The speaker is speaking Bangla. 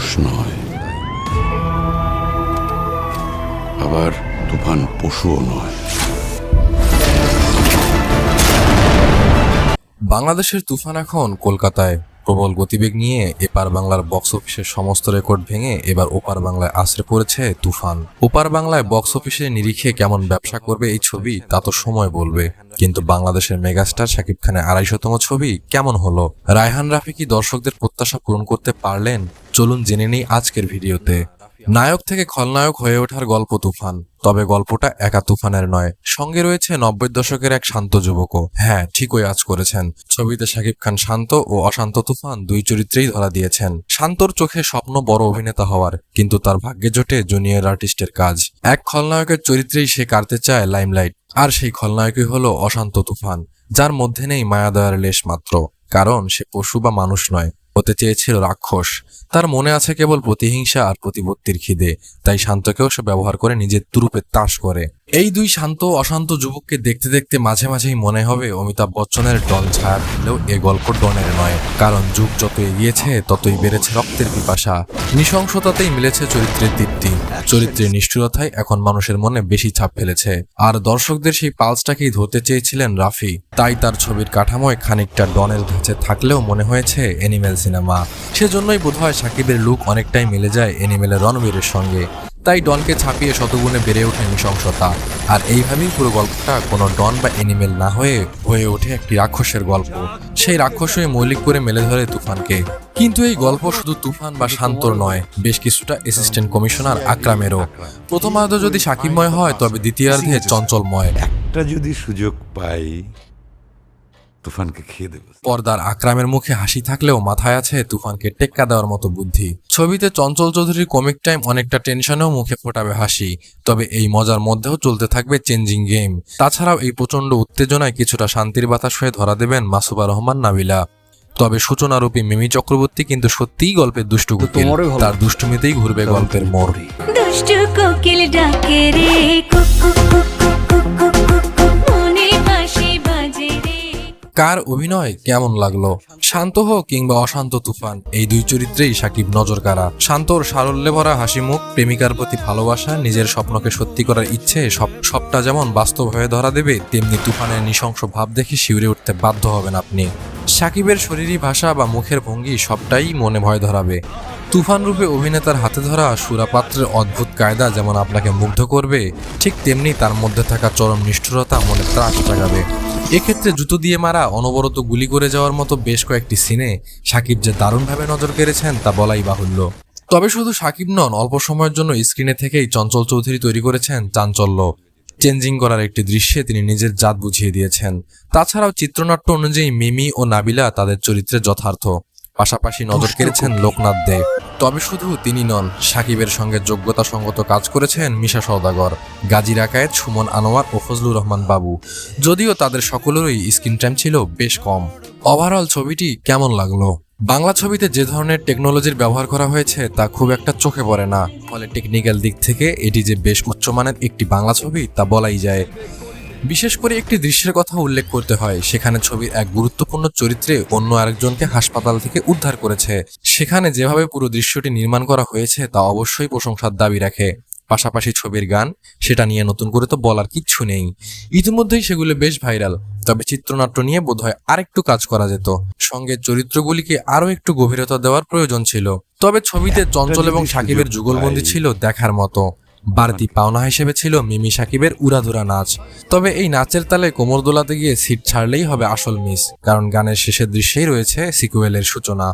মানুষ নয়। আবার তুফান পশুও নয়। বাংলাদেশের তুফান এখন কলকাতায়। প্রবল গতিবেগ নিয়ে এপার বাংলার বক্স অফিসের সমস্ত রেকর্ড ভেঙে এবার ওপার বাংলায় আশ্রে পড়েছে তুফান। ওপার বাংলায় বক্স অফিসের নিরিখে কেমন ব্যবসা করবে এই ছবি তা তো সময় বলবে। কিন্তু বাংলাদেশের মেগাস্টার শাকিব খানের আড়াইশোতম ছবি কেমন হলো? রায়হান রাফি কি দর্শকদের প্রত্যাশা পূরণ করতে পারলেন? চলুন জেনে নেই আজকের ভিডিওতে। নায়ক থেকে খলনায়ক হয়ে ওঠার গল্প তুফান, তবে গল্পটা একা তুফানের নয়। সঙ্গে রয়েছে নব্বই দশকের এক শান্ত যুবকও। হ্যাঁ ঠিকই আজ করেছেন। ছবিতে শাকিব খান শান্ত ও অশান্ত তুফান দুই চরিত্রেই ধরা দিয়েছেন। শান্তর চোখে স্বপ্ন বড় অভিনেতা হওয়ার, কিন্তু তার ভাগ্যে জোটে জুনিয়র আর্টিস্টের কাজ। এক খলনায়কের চরিত্রেই সে কাটতে চায় লাইমলাইট, আর সেই খলনায়কই হলো অশান্ত তুফান, যার মধ্যে নেই মায়াদয়ার লেশ মাত্র, কারণ সে পশু বা মানুষ নয়। হতে চেয়েছিল রাক্ষস। তার মনে আছে কেবল প্রতিহিংসা আর প্রতিপত্তির খিদে, তাই শান্তকেও সে ব্যবহার করে নিজের তুরুপে তাস করে। এই দুই শান্ত অশান্ত যুবককে দেখতে দেখতে মাঝে মাঝেই মনে হবে অমিতাভ বচ্চনের ডন ছায়া ফেললেও এ গল্প ডনের নয়। কারণ যুগ যত এগিয়েছে, ততই বেড়েছে রক্তের পিপাসা। নৃশংসতাতেই মিলেছে চরিত্রের দীপ্তি চরিত্রের নিষ্ঠুরতায় এখন মানুষের মনে বেশি ছাপ ফেলেছে। আর দর্শকদের সেই পালসটাকেই ধরতে চেয়েছিলেন রাফি। তাই তার ছবির কাঠামোয় খানিকটা ডনের ধাঁচে থাকলেও মনে হয়েছে অ্যানিমেল সিনেমা সেজন্যই বোধহয় সাকিবের লুক অনেকটাই মিলে যায় অ্যানিমেলের রণবীরের সঙ্গে। তাই ডনকে ছাপিয়ে শতগুণে বেড়ে ওঠে নৃশংসতা। আর এইভাবেই পুরো গল্পটা কোনো ডন বা এনিমেল না হয়ে হয়ে ওঠে একটি রাক্ষসের গল্প। সেই রাক্ষসই মৌলিক করে মেলে ধরে তুফানকে। কিন্তু এই গল্প শুধু তুফান বা শান্তর নয়, বেশ কিছুটা অ্যাসিস্ট্যান্ট কমিশনার আকরামেরও। প্রথমার্ধ যদি সাকিবময় হয়, তবে দ্বিতীয়ার্ধে চঞ্চলময়। একটা যদি সুযোগ পাই তুফানকে খেয়ে দেবো। পর্দার আকরামের মুখে হাসি থাকলেও মাথায় আছে তুফানকে টেক্কা দেওয়ার মতো বুদ্ধি। ছবিতে চঞ্চল চৌধুরীর কমিক টাইম অনেকটা টেনশনেও মুখে ফোটাবে হাসি। তবে এই মজার মধ্যেও চলতে থাকবে চেঞ্জিং গেম তাছাড়াও এই প্রচণ্ড উত্তেজনায় কিছুটা শান্তির বাতাস হয়ে ধরা দেবেন মাসুবা রহমান নাবিলা। তবে সূচনারূপী মিমি চক্রবর্তী কিন্তু সত্যিই গল্পের দুষ্টু কোকিল। তার দুষ্টুমিতেই ঘুরবে গল্পের মোড়। দুষ্টু কোকিল ডাকে রে কুক কুক কুক কার অভিনয় কেমন লাগল? শান্ত হোক কিংবা অশান্ত তুফান, এই দুই চরিত্রেই সাকিব নজর কারা শান্তর সারল্যে ভরা হাসি মুখ প্রেমিকার প্রতি ভালোবাসা, নিজের স্বপ্নকে সত্যি করার ইচ্ছে, সব, সবটা যেমন বাস্তব হয়ে ধরা দেবে, তেমনি তুফানের নৃশংস ভাব দেখে শিউরে উঠতে বাধ্য হবেন আপনি। সাকিবের শরীরী ভাষা বা মুখের ভঙ্গি সবটাই মনে ভয় ধরাবে। তুফান রূপে অভিনেতার হাতে ধরা সুরাপাত্রের অদ্ভুত কায়দা যেমন আপনাকে মুগ্ধ করবে, ঠিক তেমনি তার মধ্যে থাকা চরম নিষ্ঠুরতা মনে ত্রাস জাগাবে। এক্ষেত্রে জুতো দিয়ে মারা, অনবরত গুলি করে যাওয়ার মতো বেশ কয়েকটি সিনে সাকিব যে দারুণভাবে নজর কেড়েছেন তা বলাই বাহুল্য। তবে শুধু সাকিব নন, অল্প সময়ের জন্য স্ক্রিনে থেকেই চঞ্চল চৌধুরী তৈরি করেছেন চাঞ্চল্য। চেঞ্জিং করার একটি দৃশ্যে তিনি নিজের জাত বুঝিয়ে দিয়েছেন। তাছাড়াও চিত্রনাট্য অনুযায়ী মিমি ও নাবিলা তাদের চরিত্রে যথার্থ। পাশাপাশি নজর কেড়েছেন লোকনাথ দে তবে শুধু তিনি নন সাকিবের সঙ্গে যোগ্যতা সঙ্গত কাজ করেছেন মিশা সওদাগর গাজী রাকায়েত সুমন আনোয়ার ও ফজলুর রহমান বাবু। যদিও তাদের সকলেরই স্ক্রিন টাইম ছিল বেশ কম। ওভারঅল ছবিটি কেমন লাগল? বাংলা ছবিতে যে ধরনের টেকনোলজির ব্যবহার করা হয়েছে তা খুব একটা চোখে পড়ে না। ফলে টেকনিক্যাল দিক থেকে এটি যে বেশ উচ্চমানের একটি বাংলা ছবি তা বলাই যায়। বিশেষ করে একটি দৃশ্যের কথা উল্লেখ করতে হয় সেখানে ছবির এক গুরুত্বপূর্ণ চরিত্রে অন্য আরেকজনকে হাসপাতাল থেকে উদ্ধার করেছে। সেখানে যেভাবে পুরো দৃশ্যটি নির্মাণ করা হয়েছে তা অবশ্যই প্রশংসার দাবি রাখে। পাশাপাশি ছবির গান সেটা নিয়ে নতুন করে তো বলার কিচ্ছু নেই। ইতিমধ্যেই সেগুলো বেশ ভাইরাল তবে চিত্রনাট্য নিয়ে বোধহয় আরেকটু কাজ করা যেত। সঙ্গে চরিত্রগুলিকে আরও একটু গভীরতা দেওয়ার প্রয়োজন ছিল। তবে ছবিতে চঞ্চল এবং সাকিবের যুগলবন্দি ছিল দেখার মতো। বাড়তি পাওনা হিসেবে ছিল মিমি সাকিবের উড়াধুরা নাচ। তবে এই নাচের তালে কোমর দোলাতে গিয়ে সিট ছাড়লেই হবে আসল মিস, কারণ গানের শেষের দৃশ্যেই রয়েছে সিকুয়েলের সূচনা।